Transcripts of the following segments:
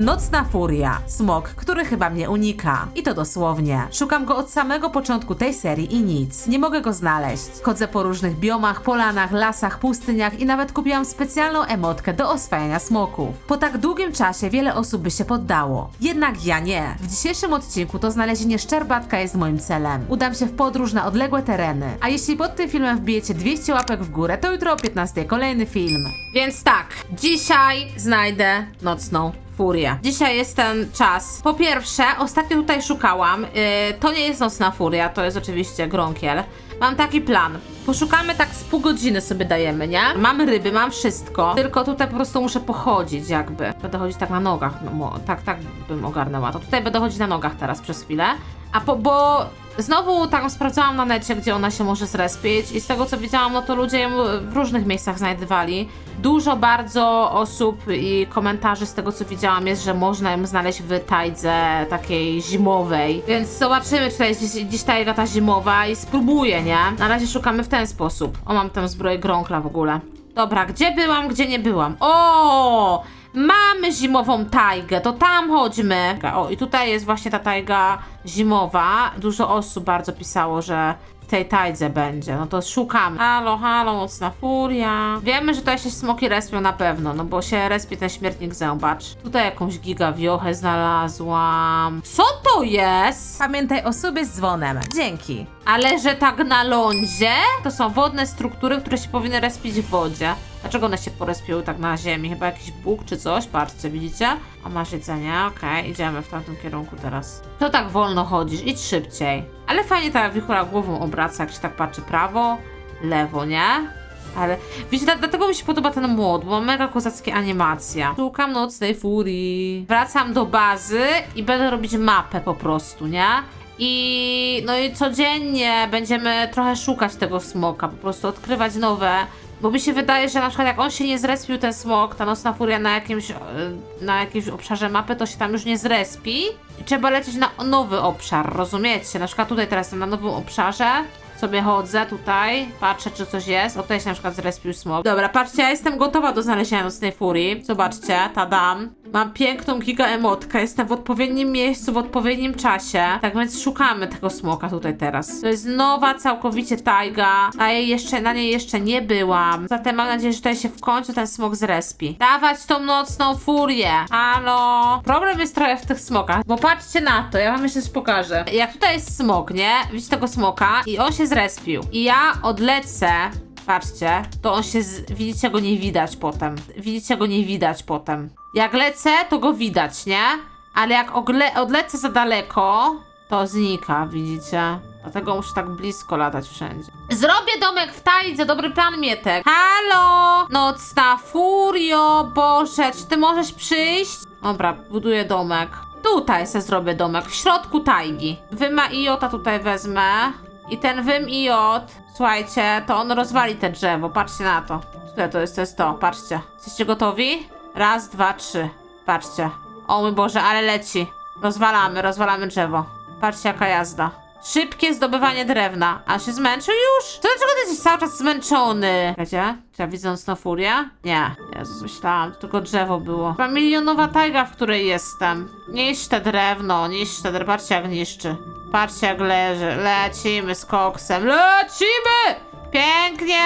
Nocna furia. Smok, który chyba mnie unika. I to dosłownie. Szukam go od samego początku tej serii i nic. Nie mogę go znaleźć. Chodzę po różnych biomach, polanach, lasach, pustyniach i nawet kupiłam specjalną emotkę do oswajania smoków. Po tak długim czasie wiele osób by się poddało. Jednak ja nie. W dzisiejszym odcinku to znalezienie szczerbatka jest moim celem. Udam się w podróż na odległe tereny. A jeśli pod tym filmem wbijecie 200 łapek w górę, to jutro o 15 kolejny film. Więc tak, dzisiaj znajdę nocną Furia. Dzisiaj jest ten czas. Po pierwsze, ostatnio tutaj szukałam. Yy, to nie jest nocna furia, to jest oczywiście gronkiel. Mam taki plan. Poszukamy tak z pół godziny sobie dajemy, nie? Mam ryby, mam wszystko. Tylko tutaj po prostu muszę pochodzić jakby. Będę chodzić tak na nogach. No, tak, tak bym ogarnęła. To tutaj będę chodzić na nogach teraz przez chwilę. A po, bo znowu tam sprawdzałam na necie, gdzie ona się może zrespić i z tego co widziałam, no to ludzie ją w różnych miejscach znajdywali. Dużo bardzo osób i komentarzy z tego co widziałam jest, że można ją znaleźć w tajdze takiej zimowej. Więc zobaczymy, czy to jest dziś, dziś tajga ta zimowa i spróbuję, nie? Na razie szukamy w ten sposób. O, mam tę zbroję grąkla w ogóle. Dobra, gdzie byłam, gdzie nie byłam? O! Mamy zimową tajgę, to tam chodźmy. O, i tutaj jest właśnie ta tajga zimowa. Dużo osób bardzo pisało, że w tej tajdze będzie. No to szukamy. Halo, halo, mocna furia. Wiemy, że tutaj się smoki respią na pewno, no bo się respie ten śmiertnik zębacz. Tutaj jakąś gigawiochę znalazłam. Co to jest? Pamiętaj o sobie z dzwonem. Dzięki. Ale że tak na lądzie? To są wodne struktury, które się powinny respić w wodzie. Dlaczego one się porespiły tak na ziemi? Chyba jakiś bóg czy coś? Patrzcie, widzicie? A masz jedzenie, okej, idziemy w tamtym kierunku teraz. To tak wolno chodzisz, idź szybciej. Ale fajnie ta wichura głową obraca, jak się tak patrzy prawo, lewo, nie? Ale wiecie, dla- dlatego mi się podoba ten młot, bo mega kozackie animacja. Szukam nocnej furii. Wracam do bazy i będę robić mapę po prostu, nie? I no i codziennie będziemy trochę szukać tego smoka, po prostu odkrywać nowe. Bo mi się wydaje, że na przykład jak on się nie zrespił, ten smok, ta nocna furia na jakimś, e, na jakimś obszarze mapy, to się tam już nie zrespi. I trzeba lecieć na nowy obszar, rozumiecie? Na przykład tutaj teraz na nowym obszarze. Sobie chodzę tutaj, patrzę czy coś jest. O, tutaj się na przykład zrespił smok. Dobra, patrzcie, ja jestem gotowa do znalezienia nocnej furii. Zobaczcie, tadam. Mam piękną giga emotkę, jestem w odpowiednim miejscu, w odpowiednim czasie. Tak więc szukamy tego smoka tutaj teraz. To jest nowa całkowicie tajga, a jej jeszcze, na niej jeszcze nie byłam. Zatem mam nadzieję, że tutaj się w końcu ten smok zrespi. Dawać tą nocną furię. Halo. Problem jest trochę w tych smokach, bo patrzcie na to, ja wam jeszcze coś pokażę. Jak tutaj jest smok, nie? Widzicie tego smoka i on się zrespił. I ja odlecę Patrzcie, to on się. Z... Widzicie go nie widać potem. Widzicie go nie widać potem. Jak lecę, to go widać, nie? Ale jak odlecę za daleko, to znika, widzicie? Dlatego muszę tak blisko latać wszędzie. Zrobię domek w tajdze, dobry plan Mietek. Halo! Nocna furio, Boże, czy ty możesz przyjść? Dobra, buduję domek. Tutaj se zrobię domek, w środku tajgi. Wyma i jota tutaj wezmę. I ten wym i jot, słuchajcie, to on rozwali te drzewo. Patrzcie na to. Tutaj to jest, to jest to, patrzcie. Jesteście gotowi? Raz, dwa, trzy. Patrzcie. O mój Boże, ale leci. Rozwalamy, rozwalamy drzewo. Patrzcie jaka jazda. Szybkie zdobywanie drewna. A się zmęczył już? To dlaczego ty jesteś cały czas zmęczony? Wiecie? Czy ja widzę nocną furię? Nie. Jezus, myślałam, to tylko drzewo było. Chyba milionowa tajga, w której jestem. Niszcz te drewno, niszcz te drewno. Patrzcie jak niszczy. Patrzcie jak leży. Lecimy z koksem. Lecimy! Pięknie!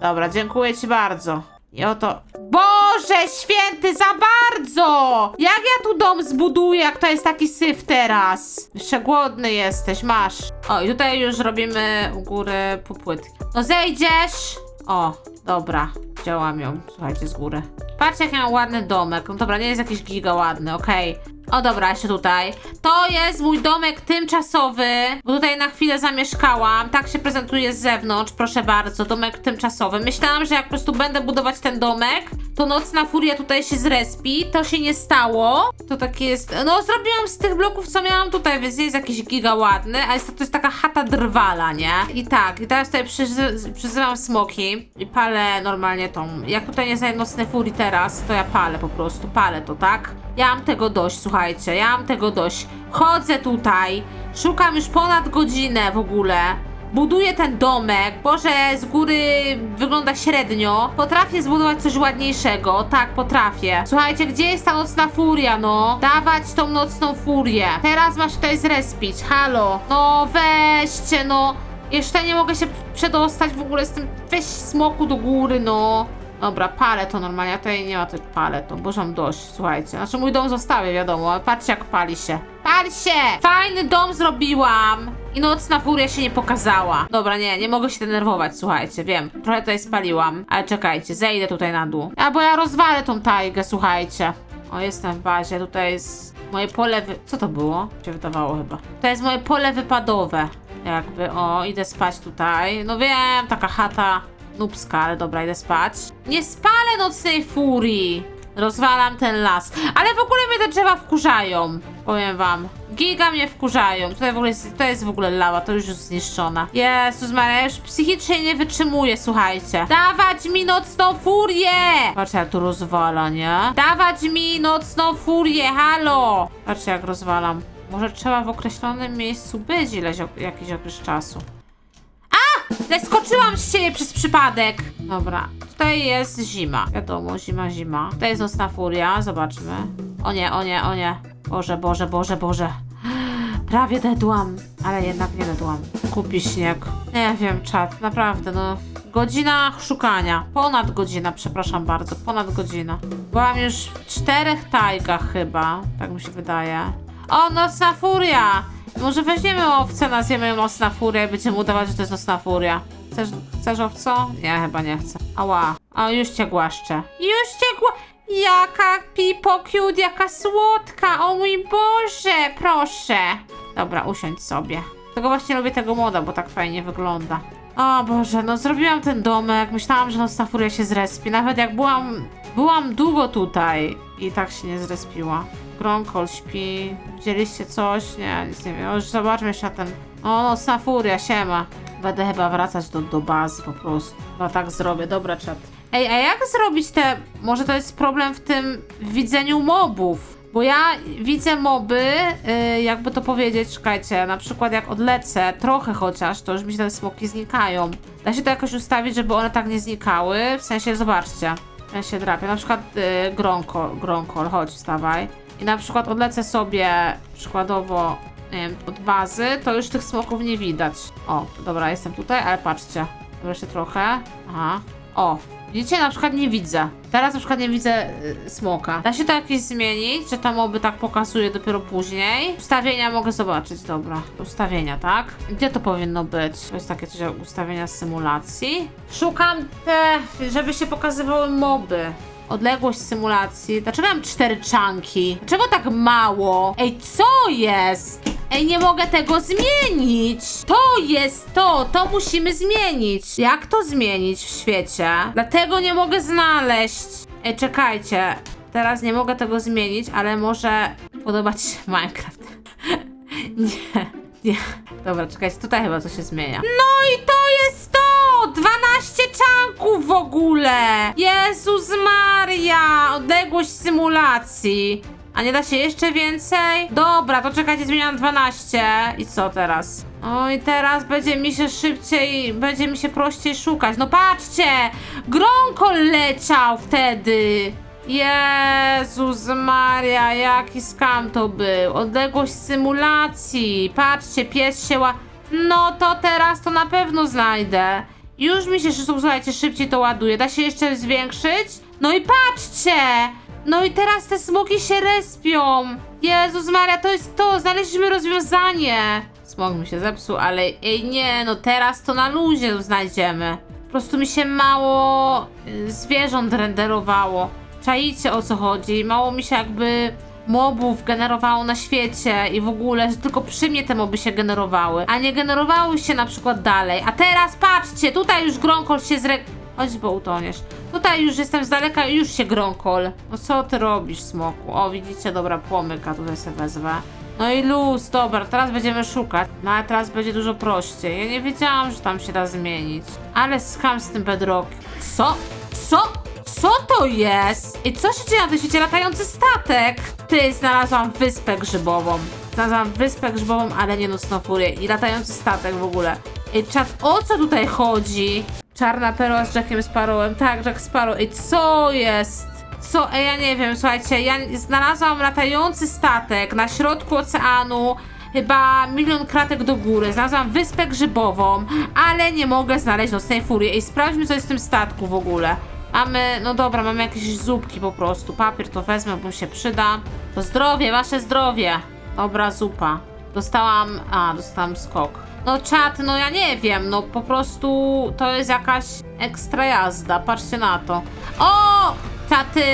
Dobra, dziękuję ci bardzo. I oto... Boże święty, za bardzo! Jak ja tu dom zbuduję, jak to jest taki syf teraz? Jeszcze głodny jesteś, masz. O, i tutaj już robimy u góry półpłytki. No zejdziesz! O, dobra. Działam ją, słuchajcie, z góry. Patrzcie, jak ja mam ładny domek. No dobra, nie jest jakiś giga ładny, okej. O dobra, jeszcze tutaj. To jest mój domek tymczasowy, bo tutaj na chwilę zamieszkałam. Tak się prezentuje z zewnątrz, proszę bardzo, domek tymczasowy. Myślałam, że jak po prostu będę budować ten domek, to nocna furia tutaj się zrespi. To się nie stało. To takie jest. No, zrobiłam z tych bloków, co miałam tutaj, więc jest jakiś giga ładny, a jest to, to jest taka chata drwala, nie? I tak, i teraz tutaj przyzy przyzywam smoki i palę normalnie tą. Jak tutaj nie znajdę nocnej furii teraz, to ja palę po prostu, palę to, tak? Ja mam tego dość, słuchajcie, ja mam tego dość. Chodzę tutaj, szukam już ponad godzinę w ogóle. Buduję ten domek, Boże, z góry wygląda średnio, potrafię zbudować coś ładniejszego, tak, potrafię. Słuchajcie, gdzie jest ta nocna furia, no? Dawać tą nocną furię. Teraz masz tutaj zrespić, halo. No weźcie, no. Jeszcze nie mogę się przedostać w ogóle z tym, weź smoku do góry, no. Dobra, palę to normalnie, a tutaj nie ma tych palę to, bo mam dość, słuchajcie. Znaczy mój dom zostawię, wiadomo, ale patrzcie jak pali się. Pali się! Fajny dom zrobiłam! I nocna furia się nie pokazała. Dobra, nie, nie mogę się denerwować, słuchajcie, wiem. Trochę tutaj spaliłam, ale czekajcie, zejdę tutaj na dół. A bo ja rozwalę tą tajgę, słuchajcie. O, jestem w bazie, tutaj jest moje pole wy... Co to było? Się wydawało chyba. To jest moje pole wypadowe. Jakby, o, idę spać tutaj. No wiem, taka chata nubska, ale dobra, idę spać. Nie spalę nocnej furii! Rozwalam ten las. Ale w ogóle mnie te drzewa wkurzają. Powiem wam. Giga mnie wkurzają. Tutaj w ogóle jest, to jest w ogóle lawa, to już jest zniszczona. Jezus Maria, już psychicznie nie wytrzymuję, słuchajcie. Dawać mi nocną furię! Patrzcie jak tu rozwala, nie? Dawać mi nocną furię, halo! Patrzcie jak rozwalam. Może trzeba w określonym miejscu być ileś, jakiś okres czasu. Zeskoczyłam z siebie przez przypadek. Dobra, tutaj jest zima. Wiadomo, zima, zima. Tutaj jest nocna furia, zobaczmy. O nie, o nie, o nie. Boże, Boże, Boże, Boże. Prawie dedłam, ale jednak nie dedłam. Kupi śnieg. Nie wiem, czat, naprawdę, no. Godzina szukania. Ponad godzina, przepraszam bardzo, ponad godzina. Byłam już w czterech tajgach chyba, tak mi się wydaje. O, nocna furia! Może weźmiemy owcę, nazwiemy ją nocna furia i będziemy udawać, że to jest nocna furia. Chcesz, chcesz owco? Nie, chyba nie chcę. Ała. A już cię głaszczę. Już cię głaszczę. Jaka pipo cute, jaka słodka. O mój Boże, proszę. Dobra, usiądź sobie. Tego właśnie lubię tego moda, bo tak fajnie wygląda. O Boże, no zrobiłam ten domek. Myślałam, że nocna furia się zrespi. Nawet jak byłam, byłam długo tutaj i tak się nie zrespiła. Gronkol śpi. Widzieliście coś? Nie, nic nie wiem. Już zobaczmy jeszcze na ten. O, nocna furia, siema. Będę chyba wracać do, do bazy po prostu. Chyba tak zrobię. Dobra, czat. Ej, a jak zrobić te... Może to jest problem w tym widzeniu mobów. Bo ja widzę moby, yy, jakby to powiedzieć, czekajcie, na przykład jak odlecę, trochę chociaż, to już mi się te smoki znikają. Da się to jakoś ustawić, żeby one tak nie znikały? W sensie, zobaczcie. Ja się drapię. Na przykład yy, gronkol, gronkol, chodź, wstawaj. I na przykład odlecę sobie przykładowo, nie wiem, od bazy, to już tych smoków nie widać. O, dobra, jestem tutaj, ale patrzcie. Dobra, jeszcze trochę. Aha. O, widzicie, na przykład nie widzę. Teraz na przykład nie widzę y, smoka. Da się to jakieś zmienić, że to moby tak pokazuje dopiero później. Ustawienia mogę zobaczyć, dobra. Ustawienia, tak? Gdzie to powinno być? To jest takie coś jak ustawienia symulacji. Szukam te, żeby się pokazywały moby. Odległość symulacji. Dlaczego mam cztery czanki? Dlaczego tak mało? Ej, co jest? Ej, nie mogę tego zmienić! To jest to! To musimy zmienić! Jak to zmienić w świecie? Dlatego nie mogę znaleźć. Ej, czekajcie. Teraz nie mogę tego zmienić, ale może podobać się Minecraft. nie, nie. Dobra, czekajcie, tutaj chyba coś się zmienia. No i to jest to! 12 czanków w ogóle! Jezus Maria! Odległość symulacji. A nie da się jeszcze więcej? Dobra, to czekajcie, zmieniam 12. I co teraz? Oj, teraz będzie mi się szybciej, będzie mi się prościej szukać. No patrzcie! Gronkol leciał wtedy! Jezus Maria, jaki skam to był. Odległość symulacji. Patrzcie, pies się ła... No to teraz to na pewno znajdę. Już mi się, słuchajcie, szybciej to ładuje. Da się jeszcze zwiększyć? No i patrzcie! No i teraz te smoki się respią. Jezus Maria, to jest to. Znaleźliśmy rozwiązanie. Smok mi się zepsuł, ale ej nie, no teraz to na luzie znajdziemy. Po prostu mi się mało y, zwierząt renderowało. Czaicie o co chodzi? Mało mi się jakby mobów generowało na świecie i w ogóle, że tylko przy mnie te moby się generowały, a nie generowały się na przykład dalej. A teraz patrzcie, tutaj już Gronkol się zre... Chodź, bo utoniesz. Tutaj już jestem z daleka i już się Gronkol. No co ty robisz, smoku? O, widzicie, dobra, płomyka tutaj sobie wezwę. No i luz, dobra, teraz będziemy szukać. No ale teraz będzie dużo prościej. Ja nie wiedziałam, że tam się da zmienić. Ale skam z tym bedrock. Co? Co? Co to jest? I co się dzieje na tym świecie? Latający statek! Ty, znalazłam wyspę grzybową. Znalazłam wyspę grzybową, ale nie nocną furię. I latający statek w ogóle. Ej, czat, o co tutaj chodzi? Czarna perła z Jackiem Sparrowem. Tak, Jack Sparrow. Ej, co jest? Co? Ej, ja nie wiem, słuchajcie, ja znalazłam latający statek na środku oceanu. Chyba milion kratek do góry. Znalazłam wyspę grzybową, ale nie mogę znaleźć nocnej furii. Ej, sprawdźmy, co jest w tym statku w ogóle. Mamy, no dobra, mamy jakieś zupki po prostu. Papier to wezmę, bo się przyda. To zdrowie, wasze zdrowie. Dobra, zupa. Dostałam, a, dostałam skok. No czat, no ja nie wiem, no po prostu to jest jakaś ekstra jazda, patrzcie na to. O! Taty!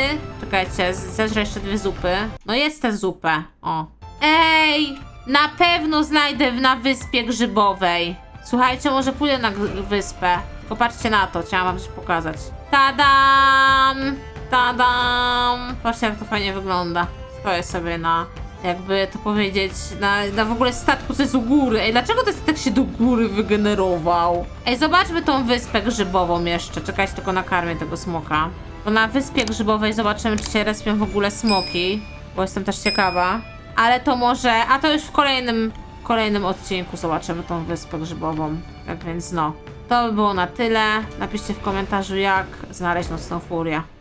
Czekajcie, zeżrę jeszcze dwie zupy. No jest tę zupę, o. Ej! Na pewno znajdę na wyspie grzybowej. Słuchajcie, może pójdę na wyspę. Popatrzcie na to, chciałam wam coś pokazać. Tadam! Tadam! Patrzcie jak to fajnie wygląda. Stoję sobie na, jakby to powiedzieć, na, na w ogóle statku, co jest u góry. Ej, dlaczego ten statek się do góry wygenerował? Ej, zobaczmy tą wyspę grzybową jeszcze. Czekajcie, tylko nakarmię tego smoka. Bo na wyspie grzybowej zobaczymy, czy się respią w ogóle smoki, bo jestem też ciekawa. Ale to może, a to już w kolejnym, w kolejnym odcinku zobaczymy tą wyspę grzybową. Tak więc no. To by było na tyle. Napiszcie w komentarzu, jak znaleźć nocną furię.